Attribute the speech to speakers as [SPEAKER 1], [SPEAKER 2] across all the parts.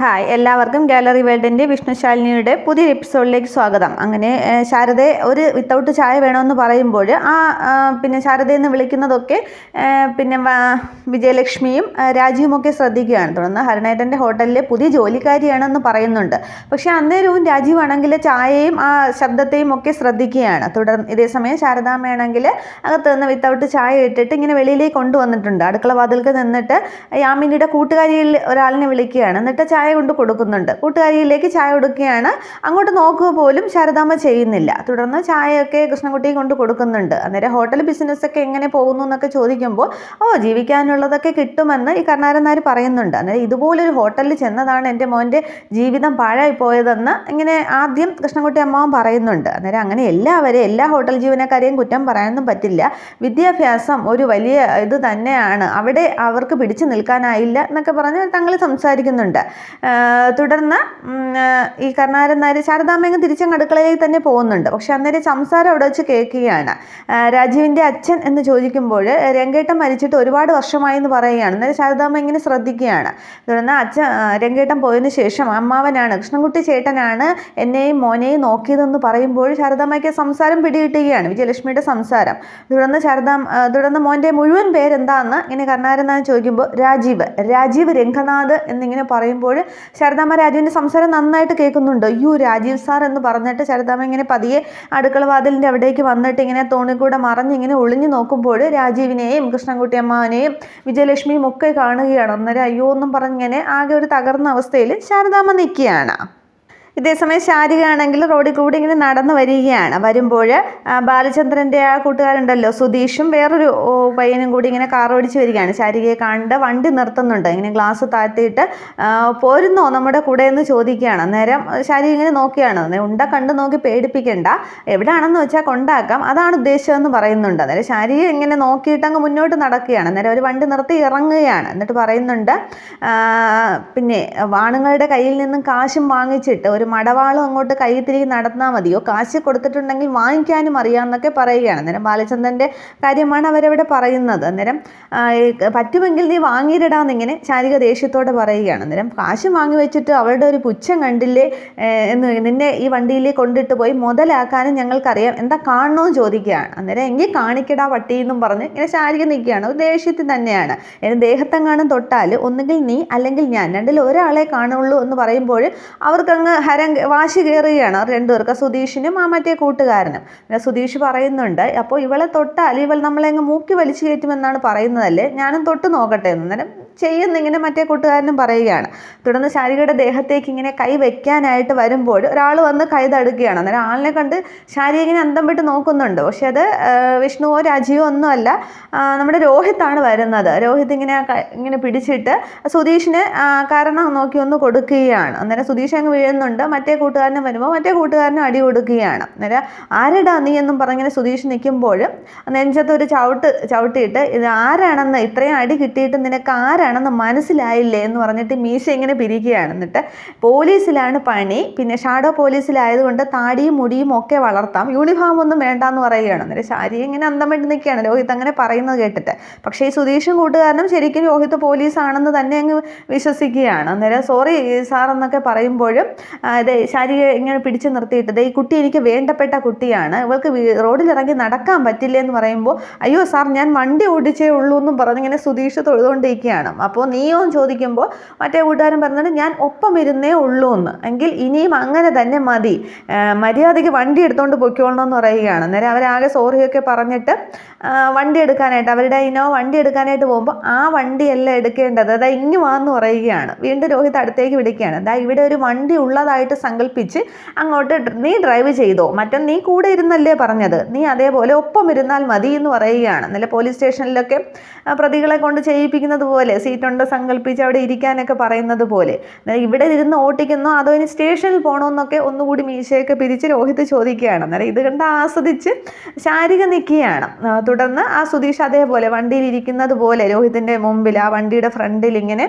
[SPEAKER 1] Hi എല്ലാവർക്കും gallery വേൾഡിന്റെ വിഷ്ണുശാലിനിയുടെ പുതിയൊരു എപ്പിസോഡിലേക്ക് സ്വാഗതം. അങ്ങനെ ശാരദ ഒരു വിത്തൗട്ട് ചായ വേണമെന്ന് പറയുമ്പോൾ ആ പിന്നെ ശാരദയെന്ന് വിളിക്കുന്നതൊക്കെ പിന്നെ വിജയലക്ഷ്മിയും രാജീവുമൊക്കെ ശ്രദ്ധിക്കുകയാണ്. തുടർന്ന് ഹരണേട്ടന്റെ ഹോട്ടലിലെ പുതിയ ജോലിക്കാരിയാണെന്ന് പറയുന്നുണ്ട്. പക്ഷേ അന്നേരവും രാജീവാണെങ്കിൽ ചായയും ആ ശബ്ദത്തെയും ഒക്കെ ശ്രദ്ധിക്കുകയാണ്. തുടർന്ന് ഇതേസമയം ശാരദാമ്മയാണെങ്കിൽ അകത്ത് നിന്ന് വിത്തൗട്ട് ചായ ഇട്ടിട്ട് ഇങ്ങനെ വെളിയിലേക്ക് കൊണ്ടുവന്നിട്ടുണ്ട്. അടുക്കള വാതിൽക്ക് നിന്നിട്ട് യാമിനിയുടെ കൂട്ടുകാരിയിൽ ഒരാളിനെ വിളിക്കുകയാണ്. എന്നിട്ട് ചായ കൊണ്ട് കൊടുക്കുന്നുണ്ട്. കൂട്ടുകാരിയിലേക്ക് ചായ കൊടുക്കുകയാണ്. അങ്ങോട്ട് നോക്കുക പോലും ശാരദാമ്മ ചെയ്യുന്നില്ല. തുടർന്ന് ചായയൊക്കെ കൃഷ്ണൻകുട്ടിയെ കൊണ്ട് കൊടുക്കുന്നുണ്ട്. അന്നേരം ഹോട്ടൽ ബിസിനസ്സൊക്കെ എങ്ങനെ പോകുന്നു എന്നൊക്കെ ചോദിക്കുമ്പോൾ ഓ ജീവിക്കാനുള്ളതൊക്കെ കിട്ടുമെന്ന് ഈ കർണാരന്മാർ പറയുന്നുണ്ട്. അന്നേരം ഇതുപോലൊരു ഹോട്ടലിൽ ചെന്നതാണ് എന്റെ മോന്റെ ജീവിതം പാഴായി പോയതെന്ന് ഇങ്ങനെ ആദ്യം കൃഷ്ണൻകുട്ടി അമ്മാവൻ പറയുന്നുണ്ട്. അന്നേരം അങ്ങനെ എല്ലാവരെയും എല്ലാ ഹോട്ടൽ ജീവനക്കാരെയും കുറ്റം പറയാനൊന്നും പറ്റില്ല. വിദ്യാഭ്യാസം ഒരു വലിയ ഇത് തന്നെയാണ്. അവിടെ അവർക്ക് പിടിച്ചു നിൽക്കാനായില്ല എന്നൊക്കെ പറഞ്ഞ് തങ്ങൾ സംസാരിക്കുന്നുണ്ട്. തുടർന്ന് ഈ കർണാരൻ നായർ ശാരദാമ്മ തിരിച്ചങ്ങ് അടുക്കളയിലേക്ക് തന്നെ പോകുന്നുണ്ട്. പക്ഷെ അന്നേരം സംസാരം അവിടെ വെച്ച് കേൾക്കുകയാണ്. രാജീവിന്റെ അച്ഛൻ എന്ന് ചോദിക്കുമ്പോൾ രംഗേട്ടൻ മരിച്ചിട്ട് ഒരുപാട് വർഷമായി എന്ന് പറയുകയാണ്. അന്നേരം ശാരദാമ്മ ഇങ്ങനെ ശ്രദ്ധിക്കുകയാണ്. തുടർന്ന് അച്ഛൻ രംഗേട്ടൻ പോയതിന് ശേഷം അമ്മാവനാണ് കൃഷ്ണൻകുട്ടി ചേട്ടനാണ് എന്നെയും മോനെയും നോക്കിയതെന്ന് പറയുമ്പോൾ ശാരദാമ്മയ്ക്ക് സംസാരം പിടികിട്ടുകയാണ്. വിജയലക്ഷ്മിയുടെ സംസാരം. തുടർന്ന് ശാരദാം തുടർന്ന് മോന്റെ മുഴുവൻ പേരെന്താന്ന് ഇങ്ങനെ കർണാരൻ നായർ ചോദിക്കുമ്പോൾ രാജീവ് രാജീവ് രംഗനാഥ് എന്നിങ്ങനെ പറയുമ്പോൾ ശാരദാമ്മ രാജുവിന്റെ സംസാരം നന്നായിട്ട് കേൾക്കുന്നുണ്ട്. അയ്യോ രാജീവ് സാർ എന്ന് പറഞ്ഞിട്ട് ശാരദാമ്മ ഇങ്ങനെ പതിയെ അടുക്കള വാതിലിന്റെ അവിടേക്ക് വന്നിട്ട് ഇങ്ങനെ തോണിക്കൂടെ ഇങ്ങനെ ഒളിഞ്ഞു നോക്കുമ്പോൾ രാജീവിനെയും കൃഷ്ണൻകുട്ടി അമ്മാവനെയും വിജയലക്ഷ്മിയും ഒക്കെ കാണുകയാണ്. അന്നേരം അയ്യോ എന്നും പറഞ്ഞിങ്ങനെ ആകെ ഒരു തകർന്ന അവസ്ഥയിൽ ശാരദാമ്മ നിൽക്കുകയാണ്. ഇതേസമയം ശാരികയാണെങ്കിൽ റോഡിൽ കൂടി ഇങ്ങനെ നടന്നു വരികയാണ്. വരുമ്പോൾ ബാലചന്ദ്രന്റെ ആ കൂട്ടുകാരുണ്ടല്ലോ സുധീഷും വേറൊരു പയ്യനും കൂടി ഇങ്ങനെ കാർ ഓടിച്ച് വരികയാണ്. ശാരികയെ കണ്ട് വണ്ടി നിർത്തുന്നുണ്ട്. ഇങ്ങനെ ഗ്ലാസ് താഴ്ത്തിയിട്ട് പോരുന്നോ നമ്മുടെ കൂടെ എന്ന് ചോദിക്കുകയാണ്. അന്നേരം ശാരിക ഇങ്ങനെ നോക്കിയാണ്. ഉണ്ട കണ്ട് നോക്കി പേടിപ്പിക്കണ്ട. എവിടെയാണെന്ന് വെച്ചാൽ കൊണ്ടാക്കാം. അതാണ് ഉദ്ദേശമെന്ന് പറയുന്നുണ്ട്. അന്നേരം ശാരിക ഇങ്ങനെ നോക്കിയിട്ട് അങ്ങ് മുന്നോട്ട് നടക്കുകയാണ്. അന്നേരം ഒരു വണ്ടി നിർത്തി ഇറങ്ങുകയാണ്. എന്നിട്ട് പറയുന്നുണ്ട് പിന്നെ ആണുങ്ങളുടെ കയ്യിൽ നിന്നും കാശും വാങ്ങിച്ചിട്ട് ഒരു മടവാളും അങ്ങോട്ട് കൈ തിരികെ നടന്നാൽ മതിയോ? കാശ് കൊടുത്തിട്ടുണ്ടെങ്കിൽ വാങ്ങിക്കാനും അറിയാമെന്നൊക്കെ പറയുകയാണ്. അന്നേരം ബാലചന്ദ്രന്റെ കാര്യമാണ് അവരവിടെ പറയുന്നത്. അന്നേരം പറ്റുമെങ്കിൽ നീ വാങ്ങിയിടാന്നിങ്ങനെ ശാരിക ദേഷ്യത്തോടെ പറയുകയാണ്. അന്നേരം കാശ് വാങ്ങി വെച്ചിട്ട് അവളുടെ ഒരു പുച്ഛം കണ്ടില്ലേ എന്ന് നിന്നെ ഈ വണ്ടിയിലേക്ക് കൊണ്ടിട്ട് പോയി മുതലാക്കാനും ഞങ്ങൾക്കറിയാം. എന്താ കാണണമെന്ന് ചോദിക്കുകയാണ്. അന്നേരം എങ്കിൽ കാണിക്കടാ വട്ടി എന്നും പറഞ്ഞ് ഇങ്ങനെ ശാരിക നിൽക്കുകയാണ്. ഒരു ദേഷ്യത്തിൽ തന്നെയാണ്. ഇനി ദേഹത്തെങ്ങാനും തൊട്ടാൽ ഒന്നുകിൽ നീ അല്ലെങ്കിൽ ഞാൻ രണ്ടിൽ ഒരാളെ കാണുള്ളൂ എന്ന് പറയുമ്പോൾ അവർക്കങ്ങ് ഹരം വാശി കയറുകയാണ് അവർ രണ്ടുപേർക്ക് സുധീഷിനും ആ മറ്റേ കൂട്ടുകാരനും. പിന്നെ സുധീഷ് പറയുന്നുണ്ട് അപ്പോൾ ഇവളെ തൊട്ടാൽ ഇവൾ നമ്മളെ അങ്ങ് മൂക്കി വലിച്ചു കയറ്റുമെന്നാണ് പറയുന്നതല്ലേ? ഞാനും തൊട്ട് നോക്കട്ടെ. എന്ന് അന്നേരം ചെയ്യുന്നിങ്ങനെ മറ്റേ കൂട്ടുകാരനും പറയുകയാണ്. തുടർന്ന് ശാരികയുടെ ദേഹത്തേക്ക് ഇങ്ങനെ കൈ വെക്കാനായിട്ട് വരുമ്പോൾ ഒരാൾ വന്ന് കൈ തടുക്കുകയാണ്. അന്നേരം ആളിനെ കണ്ട് ശാരിക ഇങ്ങനെ അന്തം വിട്ട് നോക്കുന്നുണ്ട്. പക്ഷെ അത് വിഷ്ണുവോ രാജീവോ ഒന്നുമല്ല നമ്മുടെ രോഹിത്താണ് വരുന്നത്. രോഹിത് ഇങ്ങനെ ഇങ്ങനെ പിടിച്ചിട്ട് സുധീഷിന് കാരണം നോക്കി ഒന്ന് കൊടുക്കുകയാണ്. അന്നേരം സുധീഷ് അങ്ങ് വീഴുന്നുണ്ട്. മറ്റേ കൂട്ടുകാരനും വരുമ്പോൾ മറ്റേ കൂട്ടുകാരനും അടി കൊടുക്കുകയാണ്. അന്നേരം ആരെടാ നീ എന്നും പറഞ്ഞിങ്ങനെ സുധീഷ് നിൽക്കുമ്പോൾ നെഞ്ചത്ത് ഒരു ചവിട്ട് ചവിട്ടിയിട്ട് ഇത് ആരാണെന്ന് ഇത്രയും അടി കിട്ടിയിട്ട് നിനക്ക് ആരാണെന്ന് മനസ്സിലായില്ലേ എന്ന് പറഞ്ഞിട്ട് മീശ ഇങ്ങനെ പിരിക്കുകയാണ് എന്നിട്ട് പോലീസിലാണ് പണി. പിന്നെ ഷാഡോ പോലീസിലായതുകൊണ്ട് താടിയും മുടിയും ഒക്കെ വളർത്താം. യൂണിഫോം ഒന്നും വേണ്ട എന്ന് പറയുകയാണ്. എന്നിട്ട് ശാരി ഇങ്ങനെ അന്തം വേണ്ടി നിൽക്കുകയാണ്. രോഹിത് അങ്ങനെ പറയുന്നത് കേട്ടിട്ട്. പക്ഷേ ഈ സുധീഷും കൂട്ടുകാരനും ശരിക്കും രോഹിത് പോലീസ് ആണെന്ന് തന്നെ അങ്ങ് വിശ്വസിക്കുകയാണ്. അന്നേരം സോറി സാർ എന്നൊക്കെ പറയുമ്പോഴും അതെ ശാരിയെ ഇങ്ങനെ പിടിച്ചു നിർത്തിയിട്ട് ദേ ഈ കുട്ടി എനിക്ക് വേണ്ടപ്പെട്ട കുട്ടിയാണ്. ഇവൾക്ക് റോഡിലിറങ്ങി നടക്കാൻ പറ്റില്ല എന്ന് പറയുമ്പോൾ അയ്യോ സാർ ഞാൻ വണ്ടി ഓടിച്ചേ ഉള്ളൂ എന്നും പറഞ്ഞിങ്ങനെ സുധീഷ് തൊഴുതുകൊണ്ടിരിക്കുകയാണ്. അപ്പോൾ നീയോ ചോദിക്കുമ്പോൾ മറ്റേ കൂട്ടുകാരൻ പറഞ്ഞിട്ട് ഞാൻ ഒപ്പം ഇരുന്നേ ഉള്ളൂ എന്ന് എങ്കിൽ ഇനിയും അങ്ങനെ തന്നെ മതി. മര്യാദയ്ക്ക് വണ്ടി എടുത്തുകൊണ്ട് പൊയ്ക്കോളണം എന്ന് പറയുകയാണ്. അന്നേരം അവരാകെ സോറിയൊക്കെ പറഞ്ഞിട്ട് വണ്ടി എടുക്കാനായിട്ട് അവരുടെ ഇനോ വണ്ടി എടുക്കാനായിട്ട് പോകുമ്പോൾ ആ വണ്ടിയല്ല എടുക്കേണ്ടത്? അതാ ഇങ്ങ് വാന്ന് പറയുകയാണ്. വീണ്ടും രോഹിത് അടുത്തേക്ക് വിളിക്കുകയാണ്. അതാ ഇവിടെ ഒരു വണ്ടി ഉള്ളതായിട്ട് സങ്കല്പിച്ച് അങ്ങോട്ട് നീ ഡ്രൈവ് ചെയ്തോ? മറ്റൊന്ന് നീ കൂടെ ഇരുന്നല്ലേ പറഞ്ഞത്? നീ അതേപോലെ ഒപ്പം ഇരുന്നാൽ മതി എന്ന് പറയുകയാണ്. നല്ല പോലീസ് സ്റ്റേഷനിലൊക്കെ പ്രതികളെ കൊണ്ട് ചെയ്യിപ്പിക്കുന്നത് പോലെ സീറ്റുണ്ട് സങ്കല്പിച്ച് അവിടെ ഇരിക്കാനൊക്കെ പറയുന്നത് പോലെ. ഇവിടെ ഇരുന്ന് ഓട്ടിക്കുന്നോ അതോ ഇനി സ്റ്റേഷനിൽ പോകണമെന്നൊക്കെ ഒന്നുകൂടി മീശയൊക്കെ പിരിച്ച് രോഹിത് ചോദിക്കുകയാണ്. അന്നേരം ഇത് കണ്ട് ആസ്വദിച്ച് ശാരിക നിൽക്കുകയാണ് തുടർന്ന് ആ സുധീഷ് അതേപോലെ വണ്ടിയിൽ ഇരിക്കുന്നത് പോലെ രോഹിതിന്റെ മുമ്പിൽ ആ വണ്ടിയുടെ ഫ്രണ്ടിൽ ഇങ്ങനെ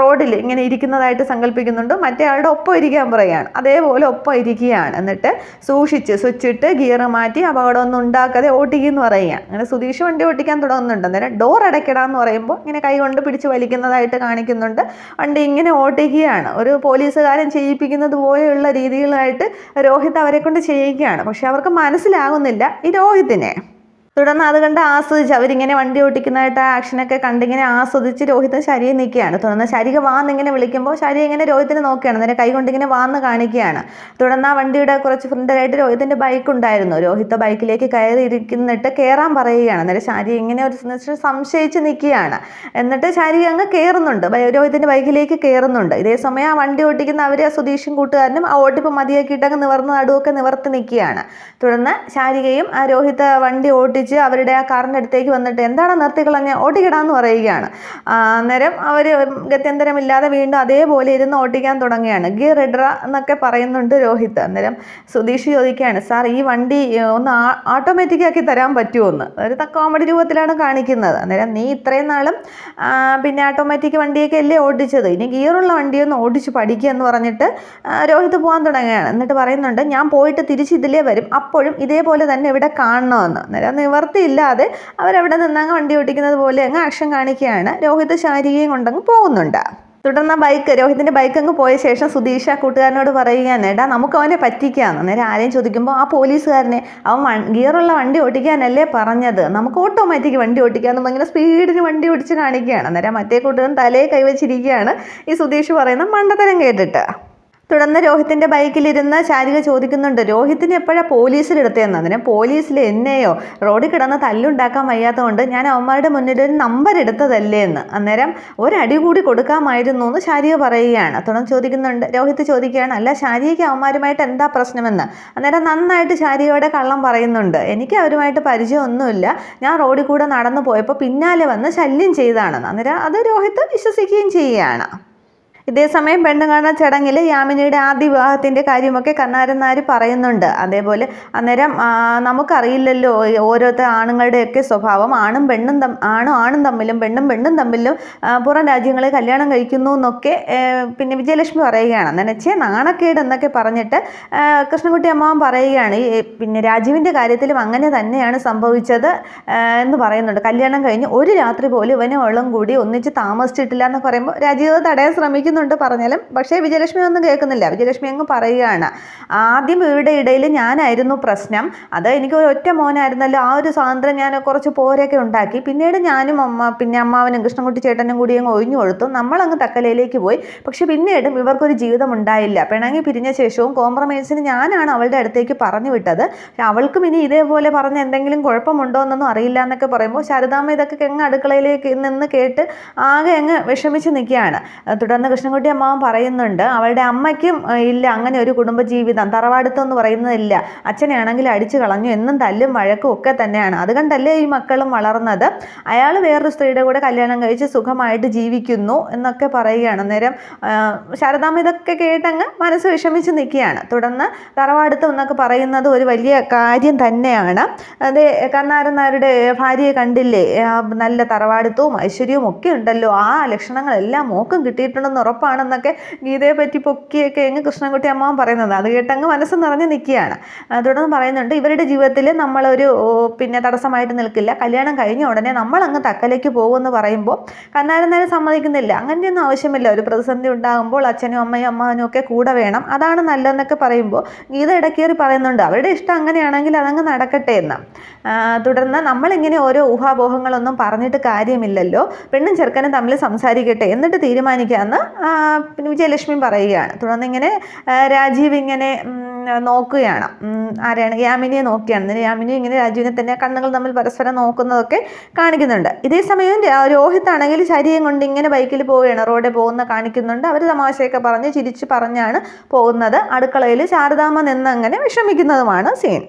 [SPEAKER 1] റോഡിൽ ഇങ്ങനെ ഇരിക്കുന്നതായിട്ട് സങ്കല്പിക്കുന്നുണ്ട്. മറ്റേ ആളുടെ ഒപ്പം ഇരിക്കാൻ പറയുകയാണ്. അതേപോലെ ഒപ്പം ഇരിക്കുകയാണ്. എന്നിട്ട് സൂക്ഷിച്ച് സ്വിച്ച് ഇട്ട് ഗിയർ മാറ്റി അപകടമൊന്നും ഉണ്ടാക്കാതെ ഓട്ടിക്കുമെന്ന് പറയുകയാണ്. അങ്ങനെ സുധീഷ് വണ്ടി ഓട്ടിക്കാൻ തുടങ്ങുന്നുണ്ട്. അന്നേരം ഡോർ അടയ്ക്കടാന്ന് പറയുമ്പോൾ ഇങ്ങനെ കൈ കൊണ്ട് പിടിച്ച് വലിക്കുന്നതായിട്ട് കാണിക്കുന്നുണ്ട്. വണ്ടി ഇങ്ങനെ ഓട്ടിക്കുകയാണ് ഒരു പോലീസുകാരൻ ചെയ്യിപ്പിക്കുന്നത് പോലെയുള്ള രീതികളായിട്ട് രോഹിത് അവരെ കൊണ്ട് ചെയ്യിക്കുകയാണ് പക്ഷെ അവർക്ക് മനസ്സിലാകുന്നില്ല ഈ രോഹിത്തിനെ തുടർന്ന് അത് കണ്ട് ആസ്വദിച്ച് അവരിങ്ങനെ വണ്ടി ഓടിക്കുന്നതായിട്ട് ആ ആക്ഷനൊക്കെ കണ്ടിങ്ങനെ ആസ്വദിച്ച് രോഹിത് ശരിയെ നിൽക്കുകയാണ്. തുടർന്ന് ശരിക വാന്നിങ്ങനെ വിളിക്കുമ്പോൾ ശരി ഇങ്ങനെ രോഹിത്തിനെ നോക്കുകയാണ്. നേരെ കൈ കൊണ്ടിങ്ങനെ വാന്ന് കാണിക്കുകയാണ്. തുടർന്ന് ആ വണ്ടിയുടെ കുറച്ച് ഫ്രണ്ടിലായിട്ട് രോഹിത്തിന്റെ ബൈക്ക് ഉണ്ടായിരുന്നു. രോഹിത് ബൈക്കിലേക്ക് കയറി ഇരിക്കുന്നിട്ട് കയറാൻ പറയുകയാണ്. അന്നേരം ശരി ഇങ്ങനെ ഒരു സംശയിച്ച് നിൽക്കുകയാണ്. എന്നിട്ട് ശരി അങ്ങ് കയറുന്നുണ്ട് രോഹിത്തിന്റെ ബൈക്കിലേക്ക് കയറുന്നുണ്ട് ഇതേ സമയം ആ വണ്ടി ഓട്ടിക്കുന്ന അവരെ സുധീഷും കൂട്ടുകാരനും ആ ഓട്ടിപ്പ് മതിയാക്കിയിട്ടങ്ങ് നിവർന്ന് നടുവൊക്കെ നിവർത്തി നിൽക്കുകയാണ്. തുടർന്ന് ശാരികയും ആ രോഹിത് വണ്ടി ഓട്ടിച്ച് അവരുടെ ആ കാറിന്റെ അടുത്തേക്ക് വന്നിട്ട് എന്താണ് നിർത്തിക്കളഞ്ഞ്? ഓട്ടിക്കിടാന്ന് പറയുകയാണ്. അന്നേരം അവർ ഗത്യന്തരമില്ലാതെ വീണ്ടും അതേപോലെ ഇരുന്ന് ഓട്ടിക്കാൻ തുടങ്ങുകയാണ്. ഗിയർ ഇടറ എന്നൊക്കെ പറയുന്നുണ്ട് രോഹിത്. അന്നേരം സുധീഷ് ചോദിക്കുകയാണ് സാർ ഈ വണ്ടി ഒന്ന് ഓട്ടോമാറ്റിക് ആക്കി തരാൻ പറ്റുമോ എന്ന്? ഒരു കോമഡി രൂപത്തിലാണ് കാണിക്കുന്നത്. അന്നേരം നീ ഇത്രയും നാളും പിന്നെ ഓട്ടോമാറ്റിക് വണ്ടിയൊക്കെ അല്ലേ ഓടിച്ചത്? ഇനി ഗിയറുള്ള വണ്ടിയൊന്ന് ഓടിച്ച് പഠിക്കുക എന്ന് പറഞ്ഞിട്ട് രോഹിത് പോകാൻ തുടങ്ങുകയാണ്. എന്നിട്ട് പറയുന്നുണ്ട് ഞാൻ പോയിട്ട് തിരിച്ച് ഇതിലേ വരും. അപ്പോഴും ഇതേപോലെ തന്നെ ഇവിടെ കാണണമെന്ന്. അന്നേരം നിവർത്തിയില്ലാതെ അവരവിടെ നിന്നങ്ങ് വണ്ടി ഓടിക്കുന്നത് പോലെ അങ്ങ് ആക്ഷൻ കാണിക്കുകയാണ്. രോഹിത് ശാരികയും കൊണ്ടങ്ങ് പോകുന്നുണ്ട്. തുടർന്ന് ബൈക്ക് രോഹിതിന്റെ ബൈക്ക് അങ്ങ് പോയ ശേഷം സുധീഷ് കൂട്ടുകാരനോട് പറയുകയാണ് എടാ നമുക്ക് അവനെ പറ്റിക്കാന്ന്. നേരെ ആരെയും ചോദിക്കുമ്പോൾ ആ പോലീസുകാരനെ അവൻ ഗിയറുള്ള വണ്ടി ഓടിക്കാനല്ലേ പറഞ്ഞത്? നമുക്ക് ഓട്ടോമാറ്റിക് വണ്ടി ഓടിക്കാമെന്ന് ഇങ്ങനെ സ്പീഡിന് വണ്ടി ഓടിച്ച് കാണിക്കുകയാണ്. നേരെ മറ്റേ കൂട്ടുകാരൻ തലയെ കൈവച്ചിരിക്കുകയാണ് ഈ സുധീഷ് പറയുന്ന മണ്ടത്തരം കേട്ടിട്ട്. തുടർന്ന് രോഹിത്തിന്റെ ബൈക്കിലിരുന്ന് ശാരിക ചോദിക്കുന്നുണ്ട് രോഹിത്തിന് എപ്പോഴാണ് പോലീസിലെടുത്തതെന്ന്? അതിനെ പോലീസിൽ എന്നെയോ? റോഡിൽ കിടന്ന് തല്ലുണ്ടാക്കാൻ വയ്യാത്തതുകൊണ്ട് ഞാൻ അവന്മാരുടെ മുന്നിൽ ഒരു നമ്പർ എടുത്തതല്ലേ എന്ന്. അന്നേരം ഒരടി കൂടി കൊടുക്കാമായിരുന്നു എന്ന് ശാരിക പറയുകയാണ്. തുടർന്ന് ചോദിക്കുന്നുണ്ട് രോഹിത്ത് ചോദിക്കുകയാണ് അല്ല ശാരികയ്ക്ക് അവന്മാരുമായിട്ട് എന്താ പ്രശ്നമെന്ന്? അന്നേരം നന്നായിട്ട് ശാരികയുടെ കള്ളം പറയുന്നുണ്ട് എനിക്ക് അവരുമായിട്ട് പരിചയമൊന്നുമില്ല. ഞാൻ റോഡിൽ കൂടെ നടന്നു പോയപ്പോൾ പിന്നാലെ വന്ന് ശല്യം ചെയ്താണെന്ന്. അന്നേരം അത് രോഹിത്ത് വിശ്വസിക്കുകയും ചെയ്യുകയാണ്. ഇതേസമയം പെണ്ണ് കാണാൻ ചടങ്ങിൽ യാമിനിയുടെ ആദ്യ വിവാഹത്തിന്റെ കാര്യമൊക്കെ കണ്ണാരൻ പറയുന്നുണ്ട്. അതേപോലെ അന്നേരം നമുക്കറിയില്ലല്ലോ ഓരോരുത്തർ ആണുങ്ങളുടെയൊക്കെ സ്വഭാവം. ആണും പെണ്ണും തം ആണും ആണും തമ്മിലും പെണ്ണും പെണ്ണും തമ്മിലും പുറം രാജ്യങ്ങളിൽ കല്യാണം കഴിക്കുന്നു എന്നൊക്കെ പിന്നെ വിജയലക്ഷ്മി പറയുകയാണ്. നനച്ചേ നാണക്കേട് എന്നൊക്കെ പറഞ്ഞിട്ട് കൃഷ്ണൻകുട്ടി അമ്മാവൻ പറയുകയാണ്. പിന്നെ രാജീവിന്റെ കാര്യത്തിലും അങ്ങനെ തന്നെയാണ് സംഭവിച്ചത് എന്ന് പറയുന്നുണ്ട്. കല്യാണം കഴിഞ്ഞ് ഒരു രാത്രി പോലും ഇവനും അവളും കൂടി ഒന്നിച്ച് താമസിച്ചിട്ടില്ല എന്ന് പറയുമ്പോൾ രാജീവ് തടയാൻ ശ്രമിക്കുന്നുണ്ട് പറഞ്ഞാലും പക്ഷേ വിജയലക്ഷ്മി ഒന്നും കേൾക്കുന്നില്ല. വിജയലക്ഷ്മി അങ്ങ് പറയുകയാണ് ആദ്യം ഇവരുടെ ഇടയിൽ ഞാനായിരുന്നു പ്രശ്നം. അത് എനിക്ക് ഒരു ഒറ്റ മോനായിരുന്നല്ലോ. ആ ഒരു സ്വാതന്ത്ര്യം ഞാൻ കുറച്ച് പോരൊക്കെ ഉണ്ടാക്കി. പിന്നീട് ഞാനും അമ്മ പിന്നെ അമ്മാവനും കൃഷ്ണൻകുട്ടി ചേട്ടനും കൂടി അങ്ങ് ഒഴിഞ്ഞു കൊടുത്തു. നമ്മളങ്ങ് തക്കലയിലേക്ക് പോയി. പക്ഷേ പിന്നീടും ഇവർക്കൊരു ജീവിതം ഉണ്ടായില്ല. പിണങ്ങി പിരിഞ്ഞ ശേഷവും കോംപ്രമൈസിന് ഞാനാണ് അവളുടെ അടുത്തേക്ക് പറഞ്ഞു വിട്ടത്. അവൾക്കും ഇനി ഇതേപോലെ പറഞ്ഞ എന്തെങ്കിലും കുഴപ്പമുണ്ടോ എന്നൊന്നും അറിയില്ല എന്നൊക്കെ പറയുമ്പോൾ ശാരദാമ്മ ഇതൊക്കെ എങ്ങ് അടുക്കളയിലേക്ക് നിന്ന് കേട്ട് ആകെ അങ്ങ് വിഷമിച്ച് നിൽക്കുകയാണ്. തുടർന്ന് കൃഷ്ണൻകുട്ടി അമ്മാവൻ പറയുന്നുണ്ട് അവളുടെ അമ്മയ്ക്കും ഇല്ല അങ്ങനെ ഒരു കുടുംബജീവിതം തറവാടുത്തം എന്ന് പറയുന്നതില്ല അച്ഛനെയാണെങ്കിൽ അടിച്ചു കളഞ്ഞു എന്നും തല്ലും വഴക്കും ഒക്കെ തന്നെയാണ്. അതുകൊണ്ടല്ലേ ഈ മക്കളും വളർന്നത്? അയാൾ വേറൊരു സ്ത്രീയുടെ കൂടെ കല്യാണം കഴിച്ച് സുഖമായിട്ട് ജീവിക്കുന്നു എന്നൊക്കെ പറയുകയാണ്. അന്നേരം ശാരദാമ്മ ഇതൊക്കെ കേട്ടങ്ങ് മനസ്സ് വിഷമിച്ച് നിൽക്കുകയാണ്. തുടർന്ന് തറവാടുത്തം എന്നൊക്കെ പറയുന്നത് ഒരു വലിയ കാര്യം തന്നെയാണ്. അതെ കർണാരന്മാരുടെ ഭാര്യയെ കണ്ടില്ലേ? നല്ല തറവാടുത്തവും ഐശ്വര്യവും ഒക്കെ ഉണ്ടല്ലോ. ആ ലക്ഷണങ്ങളെല്ലാം മോക്കും കിട്ടിയിട്ടുണ്ടെന്ന് ഉറപ്പാണെന്നൊക്കെ ഗീതയെ പറ്റി പൊക്കിയൊക്കെ എങ്ങ് കൃഷ്ണൻകുട്ടി അമ്മാവൻ പറയുന്നത് അത് കേട്ടങ്ങ് മനസ്സ് നിറഞ്ഞ് നിൽക്കുകയാണ്. തുടർന്ന് പറയുന്നുണ്ട് ഇവരുടെ ജീവിതത്തിൽ നമ്മളൊരു പിന്നെ തടസ്സമായിട്ട് നിൽക്കില്ല. കല്യാണം കഴിഞ്ഞ ഉടനെ നമ്മൾ അങ്ങ് തക്കലേക്ക് പോകുമെന്ന് പറയുമ്പോൾ കന്നാരൻ നേരെ സമ്മതിക്കുന്നില്ല. അങ്ങനെയൊന്നും ആവശ്യമില്ല. ഒരു പ്രതിസന്ധി ഉണ്ടാകുമ്പോൾ അച്ഛനും അമ്മയും അമ്മാവനും ഒക്കെ കൂടെ വേണം. അതാണ് നല്ലതെന്നൊക്കെ പറയുമ്പോൾ ഗീത ഇടക്കേറി പറയുന്നുണ്ട് അവരുടെ ഇഷ്ടം അങ്ങനെയാണെങ്കിൽ അതങ്ങ് നടക്കട്ടെ എന്ന്. തുടർന്ന് നമ്മളിങ്ങനെ ഓരോ ഊഹാപോഹങ്ങളൊന്നും പറഞ്ഞിട്ട് കാര്യമില്ലല്ലോ. പെണ്ണും ചെറുക്കനും തമ്മിൽ സംസാരിക്കട്ടെ എന്നിട്ട് തീരുമാനിക്കാമെന്ന് പിന്നെ വിജയലക്ഷ്മി പറയുകയാണ്. തുടർന്ന് ഇങ്ങനെ രാജീവ് ഇങ്ങനെ നോക്കുകയാണ്. ആരെയാണ്? യാമിനിയെ നോക്കുകയാണ് എന്നിട്ട് യാമിനി ഇങ്ങനെ രാജീവിനെ തന്നെ കണ്ണുകൾ തമ്മിൽ പരസ്പരം നോക്കുന്നതൊക്കെ കാണിക്കുന്നുണ്ട്. ഇതേ സമയം രോഹിത് ആണെങ്കിൽ ശരീരം കൊണ്ട് ഇങ്ങനെ ബൈക്കിൽ പോവുകയാണ്. റോഡിൽ പോകുന്ന കാണിക്കുന്നുണ്ട്. അവർ തമാശയൊക്കെ പറഞ്ഞ് ചിരിച്ച് പറഞ്ഞാണ് പോകുന്നത്. അടുക്കളയിൽ ശാരദാമ്മ നിന്നങ്ങനെ വിഷമിക്കുന്നതുമാണ് സീൻ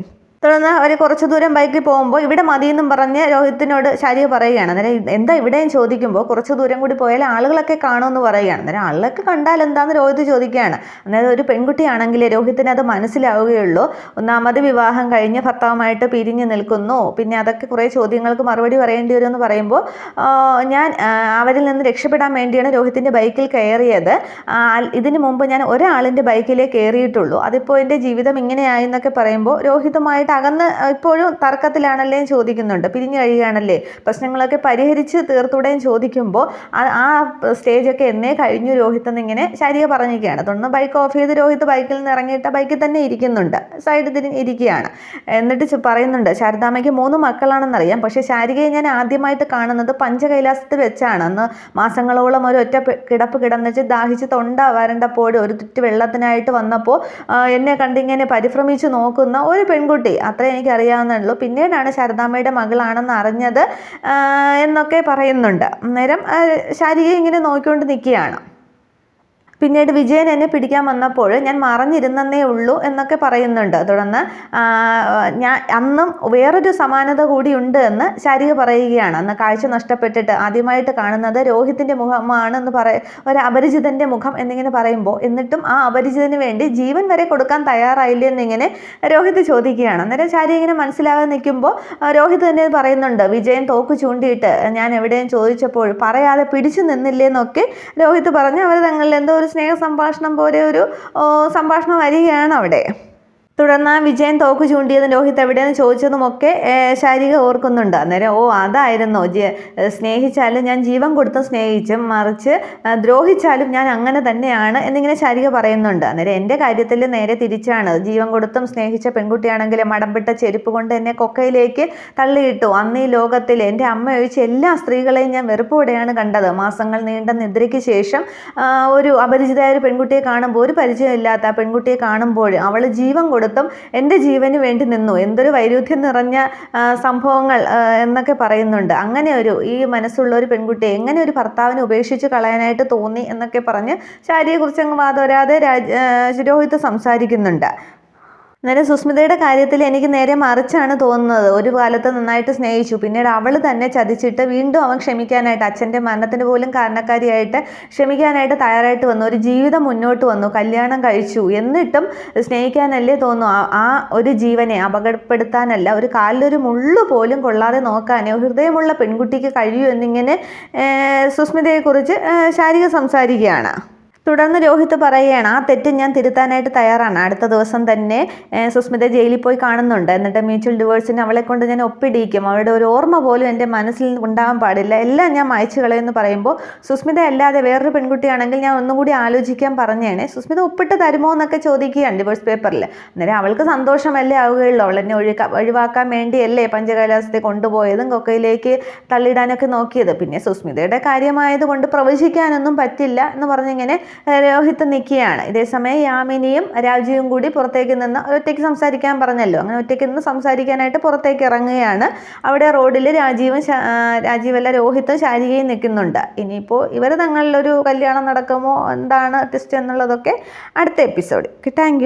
[SPEAKER 1] തുടർന്ന് അവർ കുറച്ച് ദൂരം ബൈക്കിൽ പോകുമ്പോൾ ഇവിടെ മതിയെന്നും പറഞ്ഞ് രോഹിത്തിനോട് ശാരിക പറയുകയാണ്. അന്നേരം എന്താ ഇവിടെയും ചോദിക്കുമ്പോൾ കുറച്ച് ദൂരം കൂടി പോയാൽ ആളുകളൊക്കെ കാണുമെന്ന് പറയുകയാണ്. അന്നേരം ആളുകളൊക്കെ കണ്ടാൽ എന്താന്ന് രോഹിത് ചോദിക്കുകയാണ്. അന്നേരം ഒരു പെൺകുട്ടിയാണെങ്കിൽ രോഹിത്തിന് അത് മനസ്സിലാവുകയുള്ളൂ. ഒന്നാമത് വിവാഹം കഴിഞ്ഞ് ഭർത്താവുമായിട്ട് പിരിഞ്ഞു നിൽക്കുന്നു. പിന്നെ അതൊക്കെ കുറേ ചോദ്യങ്ങൾക്ക് മറുപടി പറയേണ്ടി വരുമെന്ന് പറയുമ്പോൾ ഞാൻ അവരിൽ നിന്ന് രക്ഷപ്പെടാൻ വേണ്ടിയാണ് രോഹിത്തിന്റെ ബൈക്കിൽ കയറിയത്. ഇതിനു മുമ്പ് ഞാൻ ഒരാളിന്റെ ബൈക്കിലേ കയറിയിട്ടുള്ളൂ. അതിപ്പോൾ എന്റെ ജീവിതം ഇങ്ങനെയായി എന്നൊക്കെ പറയുമ്പോൾ രോഹിതുമായിട്ട് അകന്ന് ഇപ്പോഴും തർക്കത്തിലാണല്ലേ ചോദിക്കുന്നുണ്ട്. പിരിഞ്ഞു കഴിയുകയാണല്ലേ? പ്രശ്നങ്ങളൊക്കെ പരിഹരിച്ച് തീർത്തൂടെയും ചോദിക്കുമ്പോൾ ആ- സ്റ്റേജൊക്കെ എന്നേ കഴിഞ്ഞു രോഹിത് എന്നിങ്ങനെ ശാരിക പറഞ്ഞിരിക്കുകയാണ്. തുടർന്ന് ബൈക്ക് ഓഫ് ചെയ്ത് രോഹിത് ബൈക്കിൽ നിന്ന് ഇറങ്ങിയിട്ട് ബൈക്കിൽ തന്നെ ഇരിക്കുന്നുണ്ട്. സൈഡിൽ തിരിഞ്ഞ് ഇരിക്കുകയാണ്. എന്നിട്ട് പറയുന്നുണ്ട് ശാരദാമ്മയ്ക്ക് മൂന്ന് മക്കളാണെന്നറിയാം. പക്ഷേ ശാരികയെ ഞാൻ ആദ്യമായിട്ട് കാണുന്നത് പഞ്ചകൈലാസത്തിൽ വെച്ചാണ്. അന്ന് മാസങ്ങളോളം ഒരു ഒറ്റ കിടപ്പ് കിടന്നിച്ച് ദാഹിച്ച് തൊണ്ട വരണ്ടപ്പോൾ ഒരു തുറ്റ് വെള്ളത്തിനായിട്ട് വന്നപ്പോൾ എന്നെ കണ്ടിങ്ങനെ പരിഭ്രമിച്ച് നോക്കുന്ന ഒരു പെൺകുട്ടി അത്രേ എനിക്ക് അറിയാവുന്നുള്ളൂ പിന്നീടാണ് ശാരദാമ്മയുടെ മകളാണെന്ന് അറിഞ്ഞത് എന്നൊക്കെ പറയുന്നുണ്ട്. അന്നേരം ശാരികയെ ശാരിക ഇങ്ങനെ നോക്കിക്കൊണ്ട് നിൽക്കുകയാണ്. പിന്നീട് വിജയൻ എന്നെ പിടിക്കാൻ വന്നപ്പോൾ ഞാൻ മറഞ്ഞിരുന്നേ ഉള്ളൂ എന്നൊക്കെ പറയുന്നുണ്ട്. തുടർന്ന് ഞാൻ അന്നും വേറൊരു സമാനത കൂടി ഉണ്ട് എന്ന് ശാരിക പറയുകയാണ്. അന്ന് കാഴ്ച നഷ്ടപ്പെട്ടിട്ട് ആദ്യമായിട്ട് കാണുന്നത് രോഹിത്തിന്റെ മുഖമാണ് എന്ന് പറയ ഒരു അപരിചിതന്റെ മുഖം എന്നിങ്ങനെ പറയുമ്പോൾ എന്നിട്ടും ആ അപരിചിതന് വേണ്ടി ജീവൻ വരെ കൊടുക്കാൻ തയ്യാറായില്ലേ എന്നിങ്ങനെ രോഹിത് ചോദിക്കുകയാണ്. അന്നേരം ശാരിക ഇങ്ങനെ മനസ്സിലാകാതെ നിൽക്കുമ്പോൾ രോഹിത് തന്നെ പറയുന്നുണ്ട് വിജയൻ തോക്ക് ചൂണ്ടിയിട്ട് ഞാൻ എവിടെയും ചോദിച്ചപ്പോൾ പറയാതെ പിടിച്ചു നിന്നില്ലേ എന്നൊക്കെ രോഹിത് പറഞ്ഞ് അവർ തങ്ങളിൽ എന്തോ ഒരു സ്നേഹ സംഭാഷണം പോലെ ഒരു സംഭാഷണം വരികയാണ് അവിടെ. തുടർന്ന് ആ വിജയൻ തോക്ക് ചൂണ്ടിയതും രോഹിത് എവിടെയെന്ന് ചോദിച്ചതുമൊക്കെ ശാരിക ഓർക്കുന്നുണ്ട്. അന്നേരം ഓ അതായിരുന്നോ. സ്നേഹിച്ചാലും ഞാൻ ജീവൻ കൊടുത്തും സ്നേഹിച്ചും മറിച്ച് ദ്രോഹിച്ചാലും ഞാൻ അങ്ങനെ തന്നെയാണ് എന്നിങ്ങനെ ശാരിക പറയുന്നുണ്ട്. അന്നേരം എന്റെ കാര്യത്തിൽ നേരെ തിരിച്ചാണ്. ജീവൻ കൊടുത്തും സ്നേഹിച്ച പെൺകുട്ടിയാണെങ്കിൽ മടമ്പിട്ട ചെരുപ്പ് കൊണ്ട് എന്നെ കൊക്കയിലേക്ക് തള്ളിയിട്ടു. അന്ന് ഈ ലോകത്തിൽ എന്റെ അമ്മ ഒഴിച്ച് എല്ലാ സ്ത്രീകളെയും ഞാൻ വെറുപ്പോടെയാണ് കണ്ടത്. മാസങ്ങൾ നീണ്ട നിദ്രയ്ക്ക് ശേഷം ഒരു അപരിചിതയായ ഒരു പെൺകുട്ടിയെ കാണുമ്പോൾ ഒരു പരിചയമില്ലാത്ത പെൺകുട്ടിയെ കാണുമ്പോൾ അവൾ ജീവൻ കൊടുത്തും എന്റെ ജീവന് വേണ്ടി നിന്നു. എന്തൊരു വൈരുദ്ധ്യം നിറഞ്ഞ സംഭവങ്ങൾ എന്നൊക്കെ പറയുന്നുണ്ട്. അങ്ങനെ ഒരു ഈ മനസ്സുള്ള ഒരു പെൺകുട്ടി എങ്ങനെ ഒരു ഭർത്താവിനെ ഉപേക്ഷിച്ച് കളയാനായിട്ട് തോന്നി? എന്നൊക്കെ പറഞ്ഞ് ശാരിയെക്കുറിച്ച് അങ്ങ് വാദോരാതെ രാജ് ആ, രോഹിത് സംസാരിക്കുന്നുണ്ട്. അന്നേരം സുസ്മിതയുടെ കാര്യത്തിൽ എനിക്ക് നേരെ മറിച്ചാണ് തോന്നുന്നത്. ഒരു കാലത്ത് നന്നായിട്ട് സ്നേഹിച്ചു. പിന്നീട് അവൾ തന്നെ ചതിച്ചിട്ട് വീണ്ടും അവൻ ക്ഷമിക്കാനായിട്ട് അച്ഛന്റെ മരണത്തിന് പോലും കാരണക്കാരിയായിട്ട് ക്ഷമിക്കാനായിട്ട് തയ്യാറായിട്ട് വന്നു. ഒരു ജീവിതം മുന്നോട്ട് വന്നു. കല്യാണം കഴിച്ചു. എന്നിട്ടും സ്നേഹിക്കാനല്ലേ തോന്നുന്നു. ആ- ഒരു ജീവനെ അപകടപ്പെടുത്താനല്ല ഒരു കാലിലൊരു മുള്ളു പോലും കൊള്ളാതെ നോക്കാനേ ഹൃദയമുള്ള പെൺകുട്ടിക്ക് കഴിയൂ എന്നിങ്ങനെ സുസ്മിതയെക്കുറിച്ച് ശാരിക സംസാരിക്കുകയാണ്. തുടർന്ന് രോഹിത് പറയുകയാണ് ആ തെറ്റ് ഞാൻ തിരുത്താനായിട്ട് തയ്യാറാണ്. അടുത്ത ദിവസം തന്നെ സുസ്മിത ജയിലിൽ പോയി കാണുന്നുണ്ട്. എന്നിട്ട് മ്യൂച്വൽ ഡിവോഴ്സിന് അവളെ കൊണ്ട് ഞാൻ ഒപ്പിടിയിക്കും. അവളുടെ ഒരു ഓർമ്മ പോലും എന്റെ മനസ്സിൽ ഉണ്ടാകാൻ പാടില്ല. എല്ലാം ഞാൻ മായച്ചു കളയെന്ന് പറയുമ്പോൾ സുസ്മിത അല്ലാതെ വേറൊരു പെൺകുട്ടിയാണെങ്കിൽ ഞാൻ ഒന്നുകൂടി ആലോചിക്കാൻ പറഞ്ഞേനെ. സുസ്മിത ഒപ്പിട്ട് തരുമോ എന്നൊക്കെ ചോദിക്കുകയാണ് ഡിവോഴ്സ് പേപ്പറിൽ. അന്നേരം അവൾക്ക് സന്തോഷമല്ലേ ആവുകയുള്ളൂ. അവൾ എന്നെ ഒഴിക്ക ഒഴിവാക്കാൻ വേണ്ടിയല്ലേ പഞ്ചകൈലാസത്തെ കൊണ്ടുപോയതും കൊക്കയിലേക്ക് തള്ളിയിടാനൊക്കെ നോക്കിയത്. പിന്നെ സുസ്മിതയുടെ കാര്യമായത് കൊണ്ട് പ്രവചിക്കാനൊന്നും പറ്റില്ല എന്ന് പറഞ്ഞിങ്ങനെ രോഹിത് നിൽക്കുകയാണ് ഇതേസമയം യാമിനിയും രാജുവും കൂടി പുറത്തേക്ക് നിന്ന് ഒറ്റയ്ക്ക് സംസാരിക്കാൻ പറഞ്ഞല്ലോ. അങ്ങനെ ഒറ്റയ്ക്ക് നിന്ന് സംസാരിക്കാനായിട്ട് പുറത്തേക്ക് ഇറങ്ങുകയാണ്. അവിടെ റോഡിൽ രാജീവും രാജീവല്ല രോഹിത്തും ശാരികയും നിൽക്കുന്നുണ്ട്. ഇനിയിപ്പോൾ ഇവർ തങ്ങളിലൊരു കല്യാണം നടക്കുമോ? എന്താണ് ടെസ്റ്റ് എന്നുള്ളതൊക്കെ അടുത്ത എപ്പിസോഡ് താങ്ക്